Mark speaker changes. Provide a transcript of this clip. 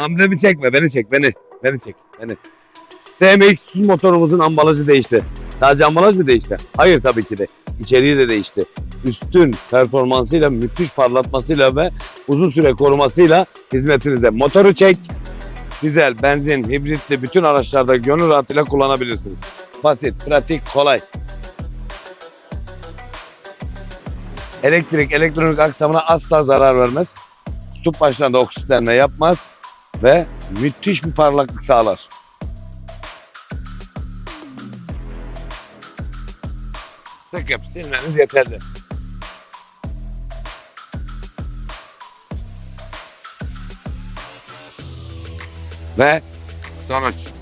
Speaker 1: Amblemi çekme, beni çek, beni. Beni çek, beni. SMX motorumuzun ambalajı değişti. Sadece ambalaj mı değişti? Hayır tabii ki de. İçeriği de değişti. Üstün performansıyla, müthiş parlatmasıyla ve uzun süre korumasıyla hizmetinizde. Motoru çek. Dizel, benzin, hibritli bütün araçlarda gönül rahatıyla kullanabilirsiniz. Basit, pratik, kolay. Elektrik, elektronik aksamına asla zarar vermez. Kutup başlarında oksitlenme yapmaz ve müthiş bir parlaklık sağlar. Sıkıp silmeniz yeterli. Ve sonuç.